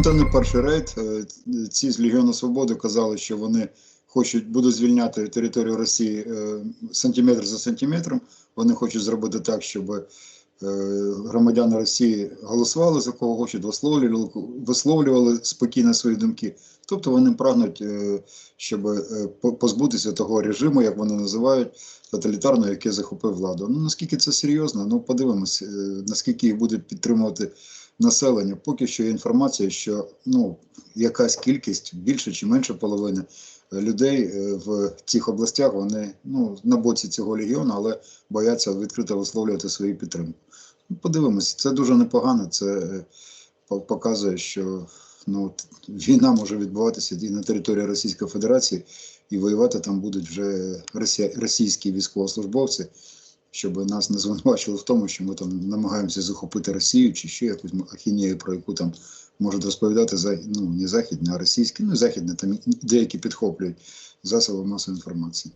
Ну, це не перший рейд. Е, Ці з Легіону Свободи казали, що вони хочуть будуть звільняти територію Росії е, сантиметр за сантиметром. Вони хочуть зробити так, щоб е, громадяни Росії голосували за кого хочуть, висловлювали, висловлювали спокійно свої думки. Тобто вони прагнуть, щоб позбутися того режиму, як вони називають, тоталітарного, який захопив владу. Ну наскільки це серйозно? Ну подивимось, наскільки їх буде підтримувати населення. Поки що є інформація, що ну якась кількість більше чи менше половини е, людей е, в цих областях вони ну на боці цього легіону, але бояться відкрито висловлювати свою підтримку. Ну, подивимось, це дуже непогано. Це е, показує, що ну війна може відбуватися і на території Російської Федерації, і воювати там будуть вже російські військовослужбовці. Щоб нас не звинувачили в тому, що ми там намагаємося захопити Росію чи ще якусь ахінею, про яку там можуть розповідати за ну не західні, а російські, ну західні там деякі підхоплюють засоби масової інформації.